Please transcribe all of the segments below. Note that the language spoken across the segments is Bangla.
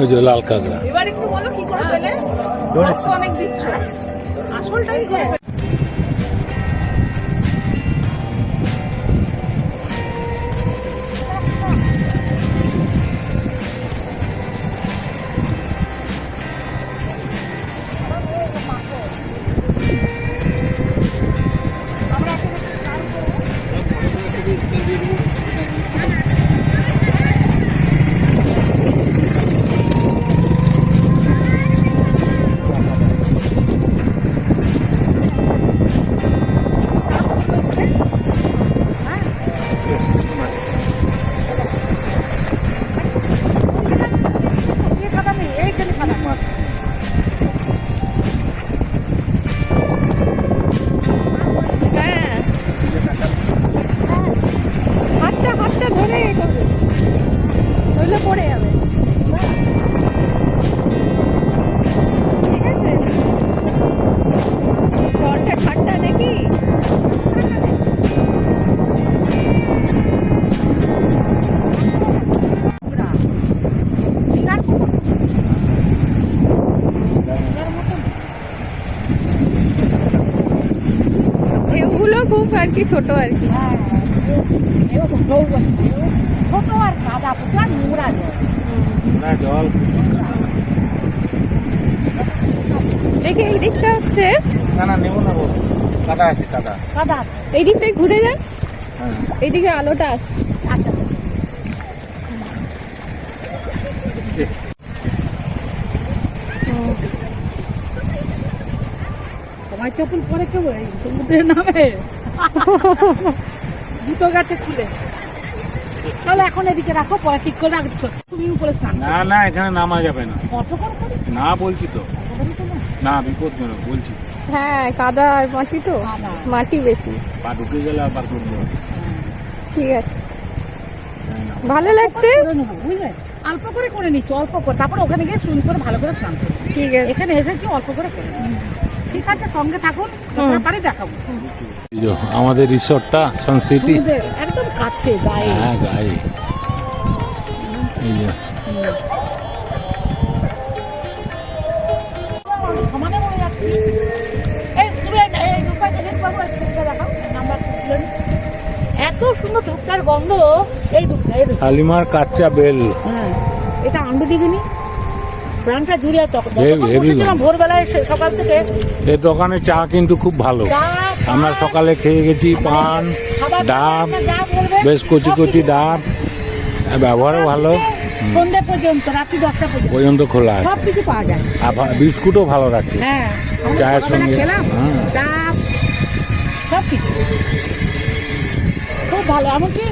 ওই যে লাল কাঁকড়া। এবার একটু বলো কি করে পেলে? অনেক দিচ্ছ। আসলটাই আর কি ছোট আর কি। ছোট আর সাদা পুকুর নোংরা জল দেখে এই দিকটা হচ্ছে না না নেব না বল কাদা আছে কাদা। কাদা এই দিকটাই ঘুরে যান। হ্যাঁ। এইদিকে আলোটা আসছে। আচ্ছা। তোমার চপ্পল পরে কেউ এই সমুদ্রের নামে? জুতো গাছে খুলে। চলো এখন এদিকে রাখো পরে ঠিক করে রাখছো। তুমি উপরে স্নান না না এখানে নামা যাবে না। কত করে না বলছি তো। না। বিপদজনক বলছি। হ্যাঁ কাদা আর মাটি তো? মাটি বেশি। পা ঢুকে গেলে আবার করব ঠিক আছে। হ্যাঁ, ভালো লাগছে? বুঝলে? অল্প করে করে নিচ্ছ অল্প করে। তারপর ওখানে গিয়ে সুইম করে ভালো করে স্নান ঠিক আছে। এখানে এসেছি অল্প করে করে। ঠিক আছে সঙ্গে থাকুন পারি দেখাবো। আমাদের রিসোর্টটা সানসিটি একদম কাছে গায়ে। হ্যাঁ গায়ে। মনে এত সুন্দর ধূপটার গন্ধ এই ধূপটা এই ধূপ হালিমার কাচ্চা বেল। হ্যাঁ এটা আন্ডু দিগিনি প্রাণটা জুড়ে তখন। বসেছিলাম ভোরবেলায় সকাল থেকে। এই দোকানে চা কিন্তু খুব ভালো। আমরা সকালে খেয়ে গেছি পান ডাব বেশ কচি কচি। ডাব ব্যবহারও ভালো। সন্ধ্যে পর্যন্ত রাত্রি দশটা পর্যন্ত। পর্যন্ত খোলা আছে। সব কিছু পাওয়া যায়। আর বিস্কুটও ভালো রাখে। হ্যাঁ চায়ের সঙ্গে, হ্যাঁ। ডাব সব কিছু। খুব ভালো এমনকি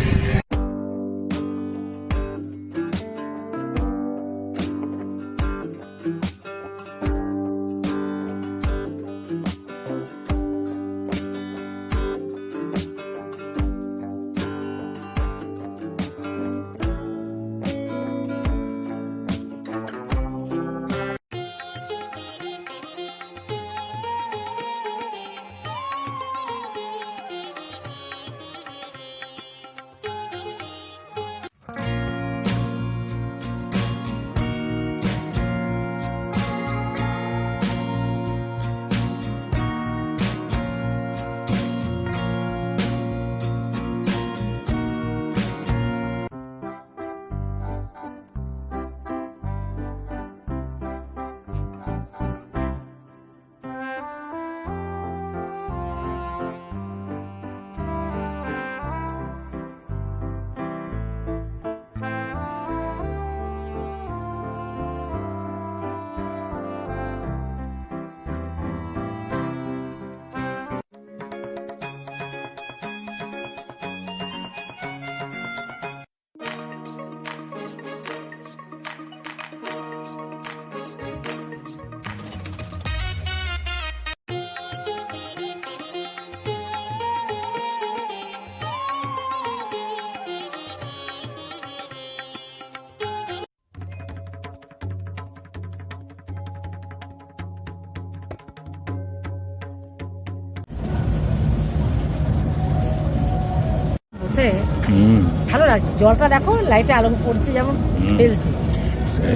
হুম। ভালো লাগছে। জলটা দেখো লাইটে আলো পড়ছে যেমন। খেলছে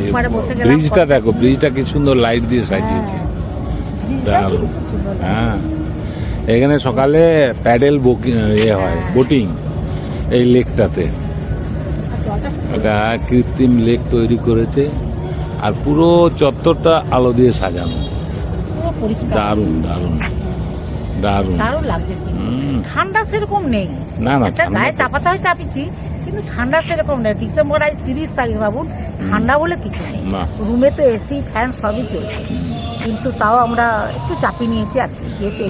ওপারে বসে গেলাম ব্রিজটা দেখো ব্রিজটা কি সুন্দর লাইট দিয়ে সাজিয়েছে। দারুণ লাগে। হ্যাঁ। এখানে সকালে প্যাডেল ইয়ে হয় হ্যাঁ। বোটিং এই লেকটাতে। এটা কৃত্রিম লেক তৈরি করেছে আর পুরো চত্বরটা আলো দিয়ে সাজানো। দারুণ দারুণ। দারুণ। দারুণ লাগছে ঠান্ডা সেরকম নেই। না না একটা গায়ে চাপাতে হয় চাপিছি কিন্তু ঠান্ডা সেরকম নেই। ডিসেম্বর আজ তিরিশ তারিখ ভাবুন ঠান্ডা বলে কিছু নেই। রুমে তো এসি ফ্যান সবই চলছে। কিন্তু তাও আমরা একটু চাপি নিয়েছি আর।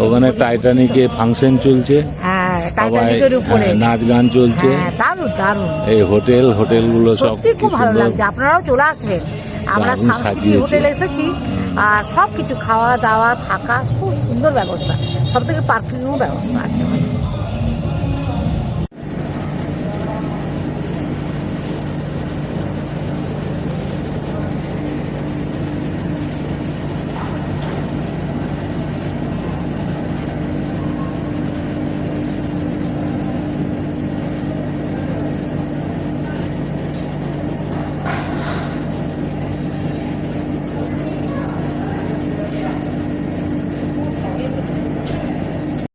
ওখানে টাইটানিকে ফাংশন চলছে। হ্যাঁ টাইটানিকের উপরে হ্যাঁ, নাচ গান চলছে। হ্যাঁ দারুণ দারুণ। এই হোটেল হোটেলগুলো সব খুব ভালো লাগছে। আপনারাও চলে আসবেন। আমরা সাংস্কৃতিক হোটেলে এসেছি আর সব কিছু খাওয়া দাওয়া থাকা খুব সুন্দর ব্যবস্থা। সব থেকে পার্কিংও ব্যবস্থা আছে।